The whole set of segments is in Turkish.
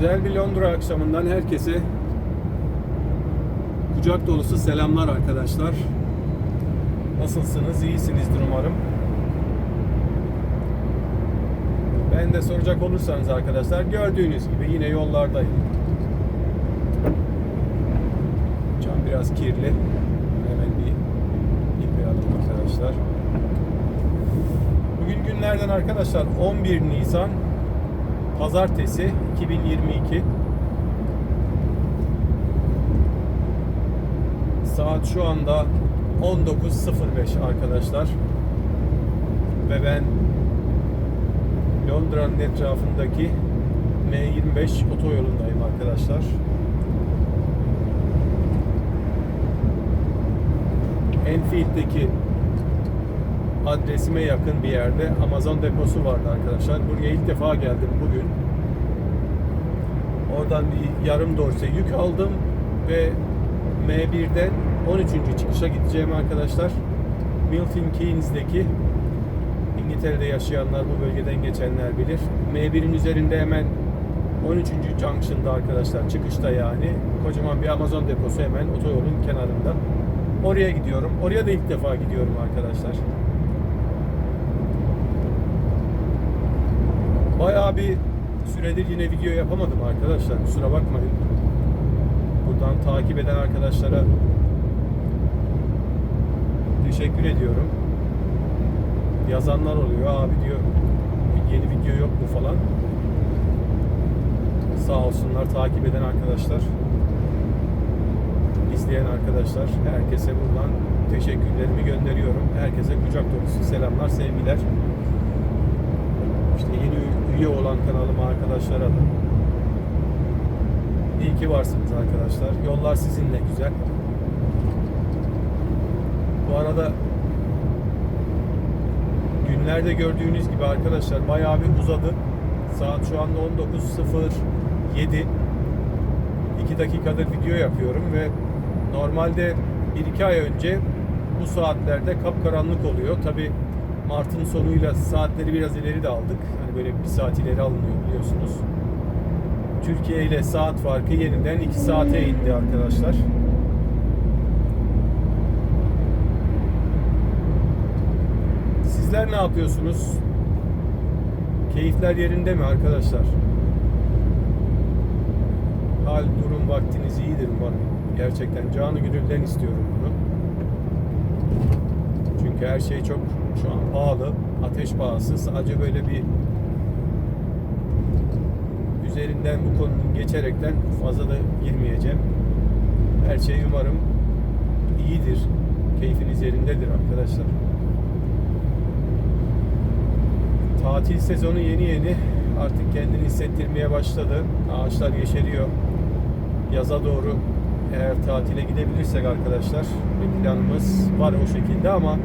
Güzel bir Londra akşamından herkese kucak dolusu selamlar arkadaşlar. Nasılsınız? İyisinizdir umarım. Ben de soracak olursanız arkadaşlar gördüğünüz gibi yine yollardayım. Cam biraz kirli. Hemen bir yıkayalım arkadaşlar. Bugün günlerden arkadaşlar 11 Nisan Pazartesi 2022 Saat şu anda 19.05 arkadaşlar. Ve ben Londra'nın etrafındaki M25 otoyolundayım arkadaşlar. Enfield'deki adresime yakın bir yerde Amazon deposu vardı arkadaşlar. Buraya ilk defa geldim bugün. Oradan bir yarım dorse yük aldım ve M1'den 13. çıkışa gideceğim arkadaşlar. Milton Keynes'deki İngiltere'de yaşayanlar bu bölgeden geçenler bilir. M1'in üzerinde hemen 13. Junction'da arkadaşlar çıkışta yani kocaman bir Amazon deposu hemen otoyolun kenarında. Oraya gidiyorum. Oraya da ilk defa gidiyorum arkadaşlar. Bayağı bir süredir yine video yapamadım arkadaşlar. Kusura bakmayın. Buradan takip eden arkadaşlara teşekkür ediyorum. Yazanlar oluyor. Abi diyor yeni video yok mu falan. Sağ olsunlar takip eden arkadaşlar. izleyen arkadaşlar. Herkese buradan teşekkürlerimi gönderiyorum. Herkese kucak dolusu selamlar, sevgiler. İşte yeni üye olan kanalıma arkadaşlara da iyi ki varsınız arkadaşlar. Yollar sizinle güzel. Bu arada günlerde gördüğünüz gibi arkadaşlar bayağı bir uzadı. Saat şu anda 19.07 2 dakikadır video yapıyorum ve normalde 1-2 ay önce bu saatlerde kapkaranlık oluyor. Tabi Mart'ın sonuyla saatleri biraz ileri de aldık. Hani böyle bir saat ileri alınıyor biliyorsunuz. Türkiye ile saat farkı yeniden 2 saate indi arkadaşlar. Sizler ne yapıyorsunuz? Keyifler yerinde mi arkadaşlar? Hal, durum, vaktiniz iyidir umarım. Gerçekten canı gönülden istiyorum bunu. Çünkü her şey çok şu an pahalı. Ateş pahası. Sadece böyle bir üzerinden bu konunun geçerekten fazla da girmeyeceğim. Her şey umarım iyidir. Keyfiniz yerindedir arkadaşlar. Tatil sezonu yeni yeni artık kendini hissettirmeye başladı. Ağaçlar yeşeriyor. Yaza doğru eğer tatile gidebilirsek arkadaşlar bir planımız var o şekilde ama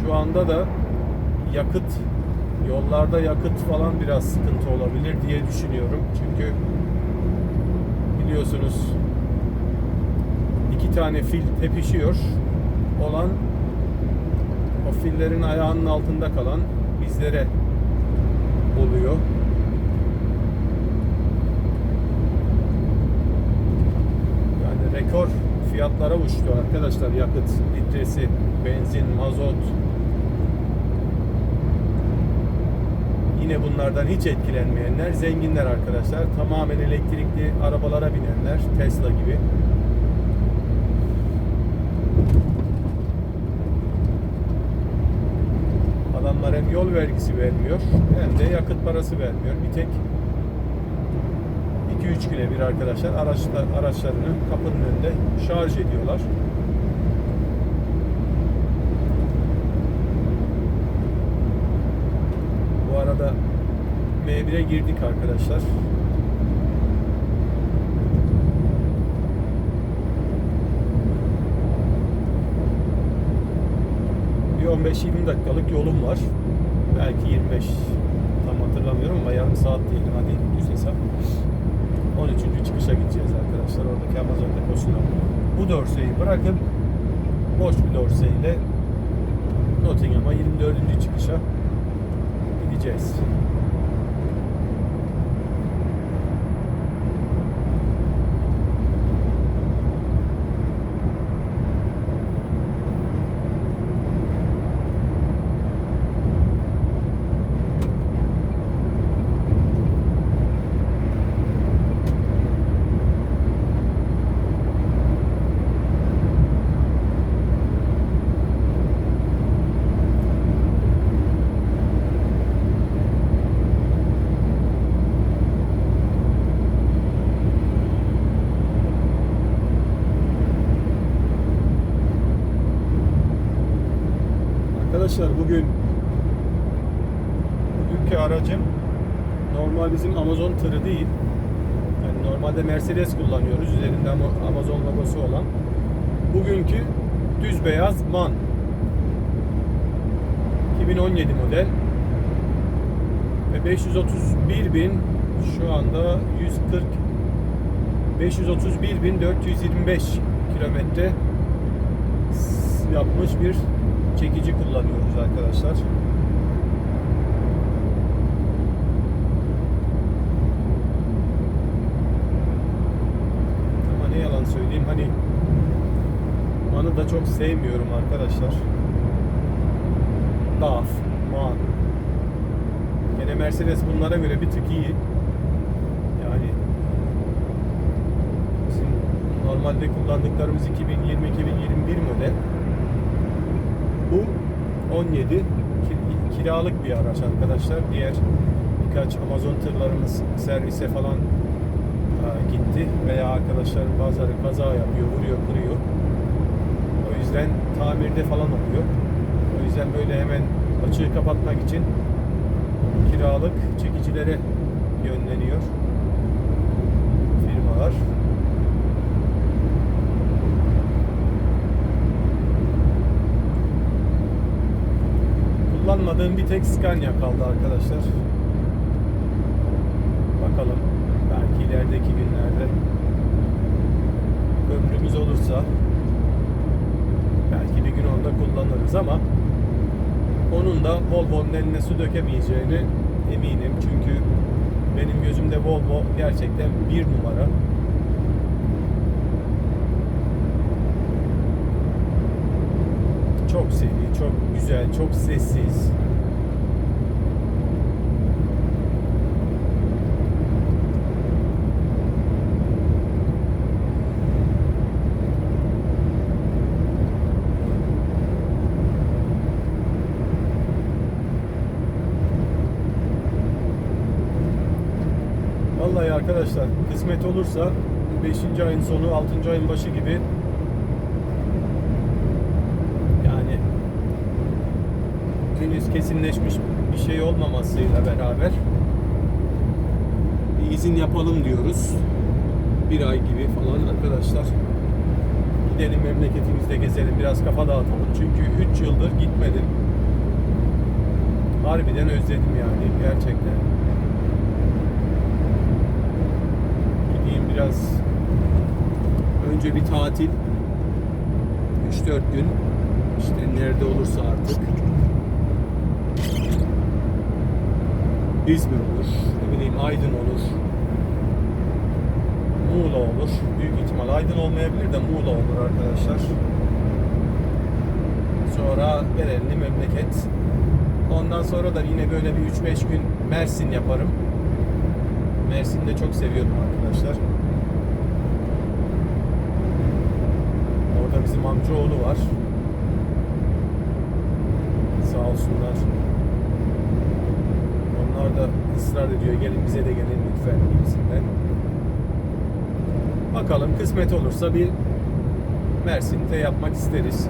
şu anda da yakıt yollarda yakıt falan biraz sıkıntı olabilir diye düşünüyorum. Çünkü biliyorsunuz iki tane fil tepişiyor. Olan o fillerin ayağının altında kalan bizlere oluyor. Yani rekor fiyatlara uçtu arkadaşlar yakıt litresi, benzin, mazot. Yine bunlardan hiç etkilenmeyenler zenginler arkadaşlar. Tamamen elektrikli arabalara binenler, Tesla gibi. Adamlar hem yol vergisi vermiyor hem de yakıt parası vermiyor. Bir tek 2-3 güne bir arkadaşlar araçlar, araçlarını kapının önünde şarj ediyorlar. Arada M1'e girdik arkadaşlar. Bir 15-20 dakikalık yolum var. Belki 25 tam hatırlamıyorum ama yarım saat diyelim hadi düz hesap. 13. çıkışa gideceğiz arkadaşlar oradaki Amazon deposuna. Bu dorseyi bırakıp boş bir dorseyle Nottingham'a 24. çıkışa gideceğiz. arkadaşlar bugün bugünkü aracım normal bizim Amazon tırı değil. Yani normalde Mercedes kullanıyoruz. Üzerinde ama- Amazon logosu olan. Bugünkü düz beyaz MAN. 2017 model. Ve 531 bin şu anda 140 531.425 kilometre yapmış bir çekici kullanıyoruz arkadaşlar. Ama söyleyeyim hani Man'ı da çok sevmiyorum arkadaşlar. DAF, Man. Gene Mercedes bunlara göre bir tık iyi. Yani bizim normalde kullandıklarımız 2020-2021 model. Bu 17 ki- kiralık bir araç arkadaşlar. Diğer birkaç Amazon tırlarımız servise falan gitti veya arkadaşların bazıları kaza yapıyor, vuruyor, kırıyor. O yüzden tamirde falan oluyor. O yüzden böyle hemen açığı kapatmak için kiralık çekicilere yönleniyor firmalar. Kullanmadığım bir tek Scania kaldı arkadaşlar. Bakalım ilerideki günlerde ömrümüz olursa belki bir gün onda kullanırız ama onun da Volvo'nun eline su dökemeyeceğini eminim. Çünkü benim gözümde Volvo gerçekten bir numara. Çok seri, çok güzel, çok sessiz. Vallahi arkadaşlar kısmet olursa 5. ayın sonu 6. ayın başı gibi yani henüz kesinleşmiş bir şey olmamasıyla beraber bir izin yapalım diyoruz. Bir ay gibi falan arkadaşlar. Gidelim memleketimizde gezelim biraz kafa dağıtalım. Çünkü 3 yıldır gitmedim. Harbiden özledim yani gerçekten. Biraz önce bir tatil 3-4 gün işte nerede olursa artık İzmir olur, ne bileyim Aydın olur, Muğla olur. Büyük ihtimal Aydın olmayabilir de Muğla olur arkadaşlar. Sonra Berelli memleket. Ondan sonra da yine böyle bir 3-5 gün Mersin yaparım. Mersin'i de çok seviyorum arkadaşlar. Orada bizim amcaoğlu var. Sağ olsunlar. Onlar da ısrar ediyor gelin bize de gelin lütfen gibisinden. Bakalım kısmet olursa bir Mersin'de yapmak isteriz.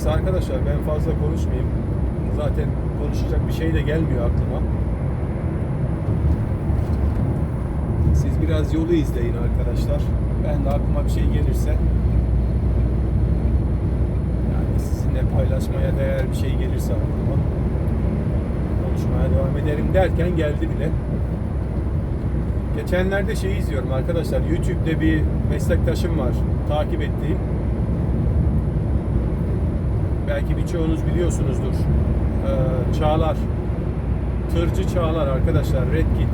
Neyse arkadaşlar ben fazla konuşmayayım. Zaten konuşacak bir şey de gelmiyor aklıma. Siz biraz yolu izleyin arkadaşlar. Ben de aklıma bir şey gelirse yani sizinle paylaşmaya değer bir şey gelirse aklıma konuşmaya devam ederim derken geldi bile. Geçenlerde şeyi izliyorum arkadaşlar. YouTube'de bir meslektaşım var. Takip ettiğim. Belki birçoğunuz biliyorsunuzdur. Ee, Çağlar. Tırcı Çağlar arkadaşlar Red Kit.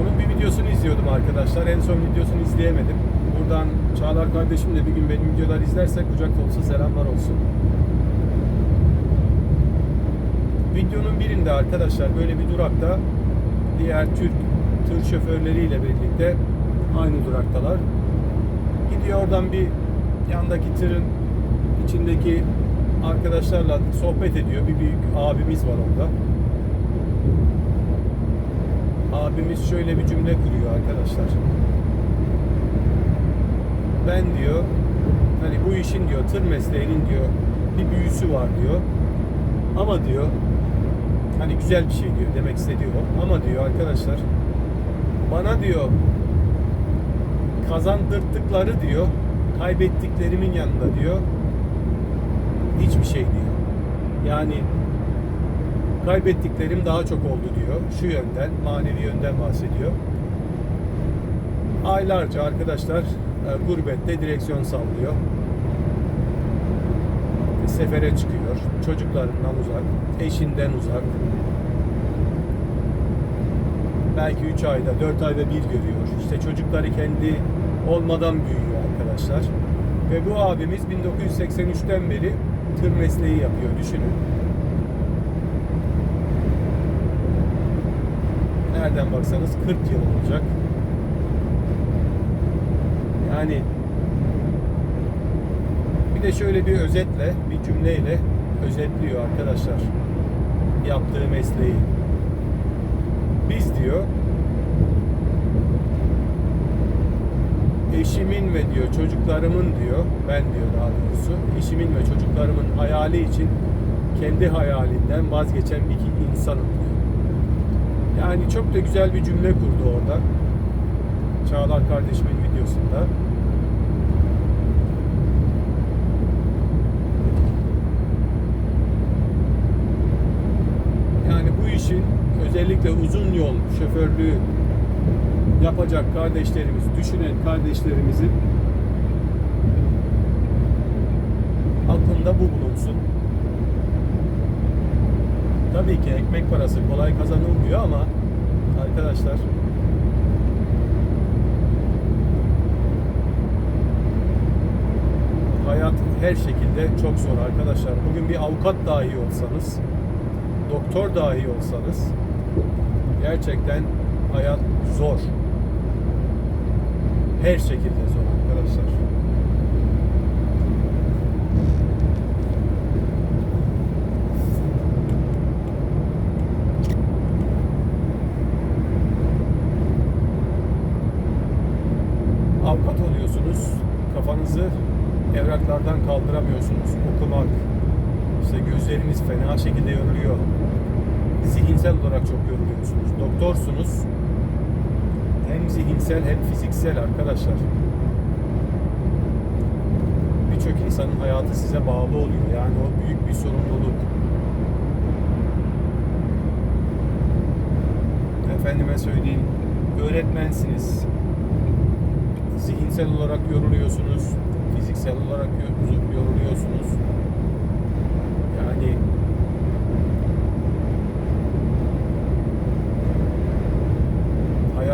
Onun bir videosunu izliyordum arkadaşlar. En son videosunu izleyemedim. Buradan Çağlar kardeşim de bir gün benim videolar izlerse kucak dolusu selamlar olsun. Videonun birinde arkadaşlar böyle bir durakta diğer Türk tır şoförleriyle birlikte aynı duraktalar. Gidiyor oradan bir yandaki tırın içindeki arkadaşlarla sohbet ediyor. Bir büyük abimiz var orada. Abimiz şöyle bir cümle kuruyor arkadaşlar. Ben diyor hani bu işin diyor tır mesleğinin diyor bir büyüsü var diyor. Ama diyor hani güzel bir şey diyor demek istediği o. Ama diyor arkadaşlar bana diyor kazandırdıkları diyor kaybettiklerimin yanında diyor hiçbir şey diyor. Yani kaybettiklerim daha çok oldu diyor. Şu yönden, manevi yönden bahsediyor. Aylarca arkadaşlar e, gurbette direksiyon sallıyor. Sefere çıkıyor. Çocuklarından uzak, eşinden uzak. Belki 3 ayda, 4 ayda bir görüyor. İşte çocukları kendi olmadan büyüyor arkadaşlar. Ve bu abimiz 1983'ten beri tır mesleği yapıyor düşünün. Nereden baksanız 40 yıl olacak. Yani bir de şöyle bir özetle, bir cümleyle özetliyor arkadaşlar yaptığı mesleği. Biz diyor eşimin ve diyor çocuklarımın diyor ben diyor daha doğrusu eşimin ve çocuklarımın hayali için kendi hayalinden vazgeçen bir insanım diyor. Yani çok da güzel bir cümle kurdu orada. Çağlar kardeşimin videosunda. Yani bu işin özellikle uzun yol şoförlüğü yapacak kardeşlerimiz, düşünen kardeşlerimizin aklında bu bulunsun. Tabii ki ekmek parası kolay kazanılmıyor ama arkadaşlar hayat her şekilde çok zor arkadaşlar. Bugün bir avukat dahi olsanız, doktor dahi olsanız gerçekten hayat zor. Her şekilde zor arkadaşlar. Avukat oluyorsunuz. Kafanızı evraklardan kaldıramıyorsunuz. Okumak, işte gözleriniz fena şekilde yoruluyor. Zihinsel olarak çok yoruluyorsunuz. Doktorsunuz. Hem zihinsel hem fiziksel arkadaşlar. Birçok insanın hayatı size bağlı oluyor. Yani o büyük bir sorumluluk. Efendime söyleyeyim, öğretmensiniz. Zihinsel olarak yoruluyorsunuz. Fiziksel olarak yor- yoruluyorsunuz. Yani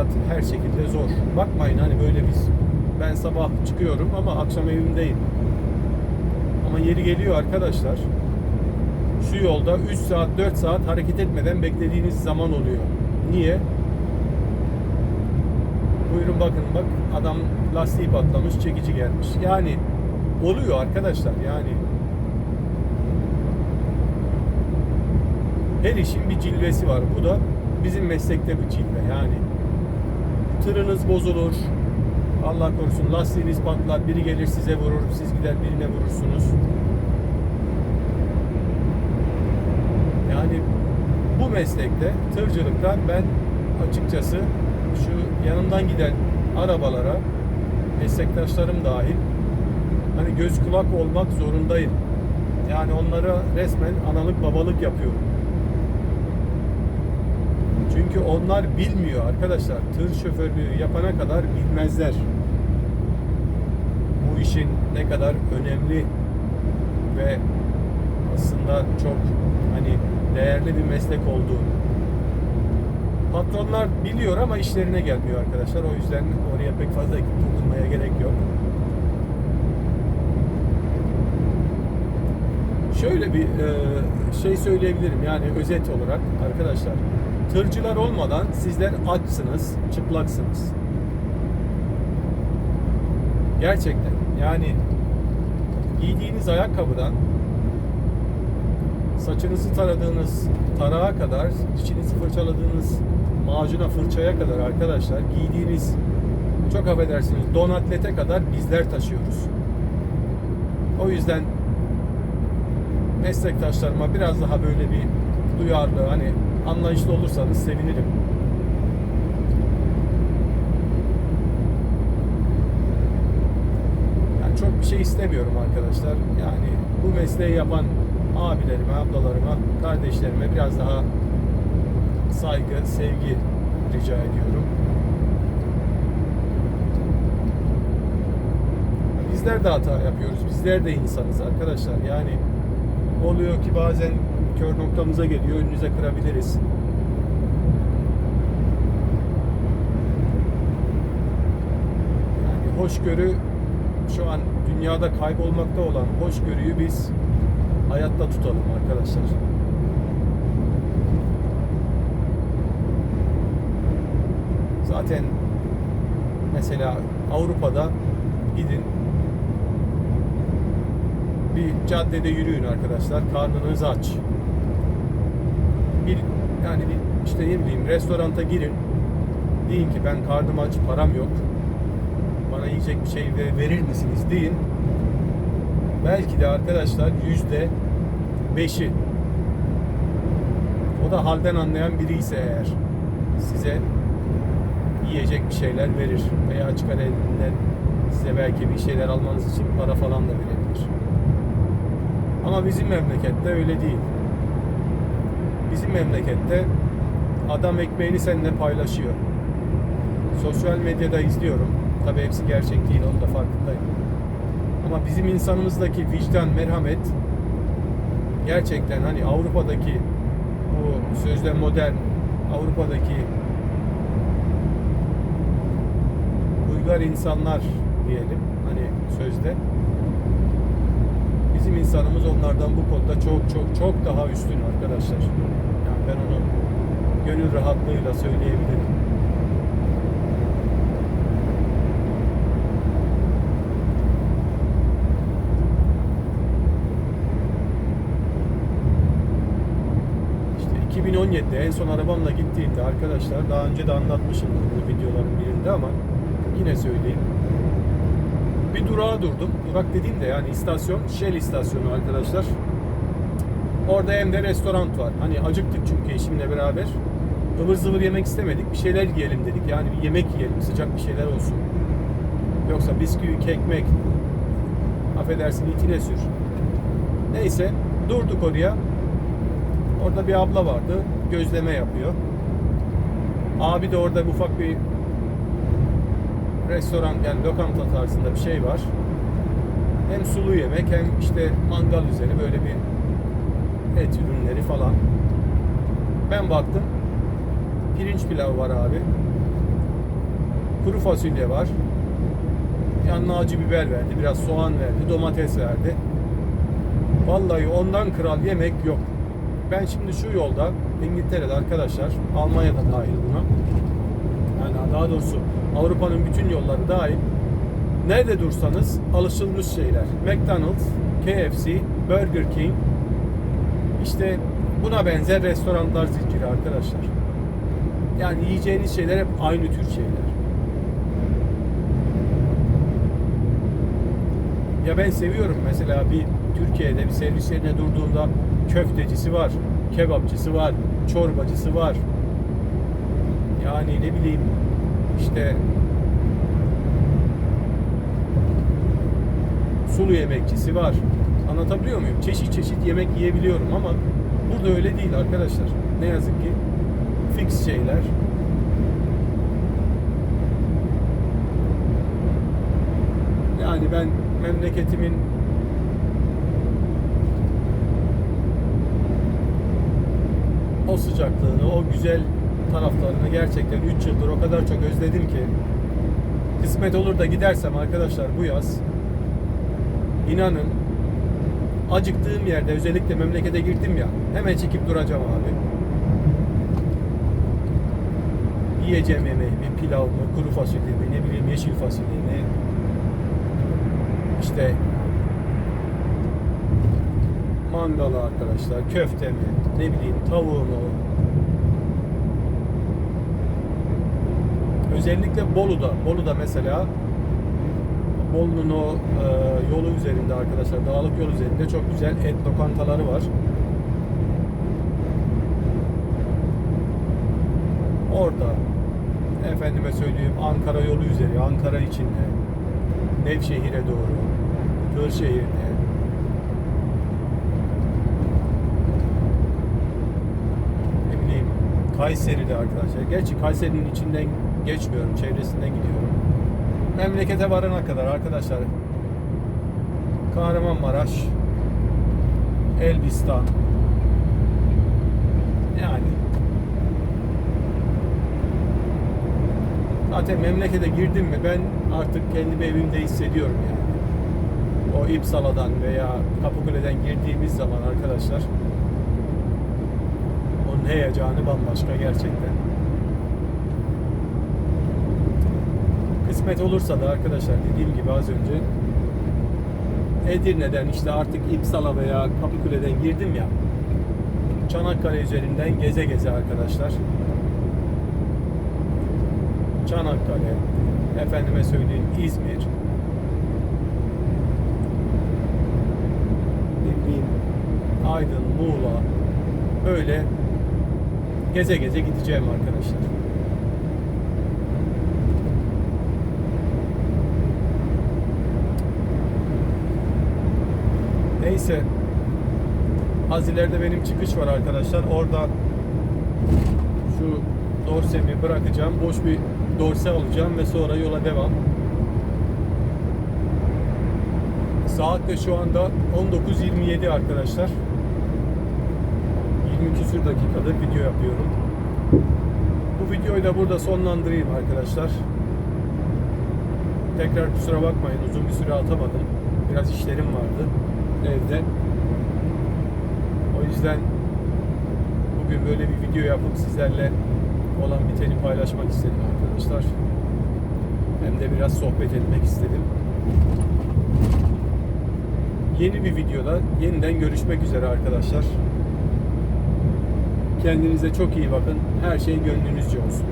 hayat her şekilde zor. Bakmayın hani böyle biz ben sabah çıkıyorum ama akşam evimdeyim. Ama yeri geliyor arkadaşlar. Şu yolda 3 saat 4 saat hareket etmeden beklediğiniz zaman oluyor. Niye? Buyurun bakın bak adam lastiği patlamış çekici gelmiş. Yani oluyor arkadaşlar yani. Her işin bir cilvesi var. Bu da bizim meslekte bir cilve yani. Tırınız bozulur. Allah korusun lastiğiniz patlar. Biri gelir size vurur. Siz gider birine vurursunuz. Yani bu meslekte tırcılıkta ben açıkçası şu yanımdan giden arabalara meslektaşlarım dahil hani göz kulak olmak zorundayım. Yani onlara resmen analık babalık yapıyorum. Çünkü onlar bilmiyor arkadaşlar. Tır şoförlüğü yapana kadar bilmezler. Bu işin ne kadar önemli ve aslında çok hani değerli bir meslek olduğunu. Patronlar biliyor ama işlerine gelmiyor arkadaşlar. O yüzden oraya pek fazla dokunmaya gerek yok. Şöyle bir şey söyleyebilirim yani özet olarak arkadaşlar. Tırcılar olmadan sizler açsınız, çıplaksınız. Gerçekten yani giydiğiniz ayakkabıdan saçınızı taradığınız tarağa kadar, dişinizi fırçaladığınız macuna fırçaya kadar arkadaşlar giydiğiniz çok affedersiniz don atlete kadar bizler taşıyoruz. O yüzden meslektaşlarıma biraz daha böyle bir duyarlı hani anlayışlı olursanız sevinirim. Yani çok bir şey istemiyorum arkadaşlar. Yani bu mesleği yapan abilerime, ablalarıma, kardeşlerime biraz daha saygı, sevgi rica ediyorum. Bizler de hata yapıyoruz. Bizler de insanız arkadaşlar. Yani oluyor ki bazen kör noktamıza geliyor, önünüze kırabiliriz. Yani hoşgörü şu an dünyada kaybolmakta olan hoşgörüyü biz hayatta tutalım arkadaşlar. Zaten mesela Avrupa'da gidin bir caddede yürüyün arkadaşlar. Karnınız aç. Yani bir işte ne bileyim restoranta girin. Deyin ki ben karnım aç, param yok. Bana yiyecek bir şey ve- verir misiniz deyin. Belki de arkadaşlar yüzde beşi o da halden anlayan biri ise eğer size yiyecek bir şeyler verir veya çıkar elinden size belki bir şeyler almanız için para falan da verebilir. Ama bizim memlekette öyle değil. Bizim memlekette adam ekmeğini seninle paylaşıyor. Sosyal medyada izliyorum. Tabi hepsi gerçek değil, onun da farkındayım. Ama bizim insanımızdaki vicdan, merhamet gerçekten hani Avrupa'daki bu sözde modern Avrupa'daki uygar insanlar diyelim hani sözde bizim insanımız onlardan bu konuda çok çok çok daha üstün arkadaşlar. Ben onu gönül rahatlığıyla söyleyebilirim. İşte 2017'de en son arabamla gittiğimde arkadaşlar daha önce de anlatmışımdır bu videoların birinde ama yine söyleyeyim. Bir durağa durdum. Durak dediğim de yani istasyon, Shell istasyonu arkadaşlar. Orada hem de restoran var. Hani acıktık çünkü eşimle beraber. ıvır zıvır yemek istemedik. Bir şeyler yiyelim dedik. Yani bir yemek yiyelim. Sıcak bir şeyler olsun. Yoksa bisküvi, kekmek, affedersin itine sür. Neyse durduk oraya. Orada bir abla vardı. Gözleme yapıyor. Abi de orada ufak bir restoran yani lokanta tarzında bir şey var. Hem sulu yemek hem işte mangal üzeri böyle bir et ürünleri falan. Ben baktım. Pirinç pilavı var abi. Kuru fasulye var. Yanına acı biber verdi. Biraz soğan verdi. Domates verdi. Vallahi ondan kral yemek yok. Ben şimdi şu yolda İngiltere'de arkadaşlar Almanya'da dahil buna. Yani daha doğrusu Avrupa'nın bütün yolları dahil. Nerede dursanız alışılmış şeyler. McDonald's, KFC, Burger King. İşte buna benzer restoranlar zinciri arkadaşlar. Yani yiyeceğiniz şeyler hep aynı tür şeyler. Ya ben seviyorum mesela bir Türkiye'de bir servis yerine durduğunda köftecisi var, kebapçısı var, çorbacısı var. Yani ne bileyim işte sulu yemekçisi var. Anlatabiliyor muyum? Çeşit çeşit yemek yiyebiliyorum ama burada öyle değil arkadaşlar. Ne yazık ki fix şeyler. Yani ben memleketimin o sıcaklığını, o güzel taraflarını gerçekten 3 yıldır o kadar çok özledim ki kısmet olur da gidersem arkadaşlar bu yaz inanın acıktığım yerde özellikle memlekete girdim ya hemen çekip duracağım abi. Yiyeceğim yemeğimi, pilav mı, kuru fasulye mi, ne bileyim yeşil fasulye mi, işte mangalı arkadaşlar, köfte mi, ne bileyim tavuğunu. Özellikle Bolu'da, Bolu'da mesela Bolu'nun o e, yolu üzerinde arkadaşlar, dağlık yol üzerinde çok güzel et lokantaları var. Orada efendime söyleyeyim Ankara yolu üzeri, Ankara içinde, Nevşehir'e doğru, Kırşehir'de, ne Kayseri'de arkadaşlar. Gerçi Kayseri'nin içinden geçmiyorum, çevresinden gidiyorum. Memlekete varana kadar arkadaşlar Kahramanmaraş, Elbistan yani zaten memlekete girdim mi ben artık kendimi evimde hissediyorum yani. O İpsala'dan veya Kapıkule'den girdiğimiz zaman arkadaşlar onun heyecanı bambaşka gerçekten. Kısmet olursa da arkadaşlar dediğim gibi az önce Edirne'den işte artık İpsala veya Kapıkule'den girdim ya Çanakkale üzerinden geze geze arkadaşlar Çanakkale efendime söyleyeyim İzmir bileyim Aydın, Muğla böyle geze geze gideceğim arkadaşlar. Neyse. Az ileride benim çıkış var arkadaşlar. Orada şu dorsemi bırakacağım. Boş bir dorse alacağım ve sonra yola devam. Saat de şu anda 19.27 arkadaşlar. 20 küsür dakikadır video yapıyorum. Bu videoyu da burada sonlandırayım arkadaşlar. Tekrar kusura bakmayın uzun bir süre atamadım. Biraz işlerim vardı evde. O yüzden bugün böyle bir video yapıp sizlerle olan biteni paylaşmak istedim arkadaşlar. Hem de biraz sohbet etmek istedim. Yeni bir videoda yeniden görüşmek üzere arkadaşlar. Kendinize çok iyi bakın. Her şey gönlünüzce olsun.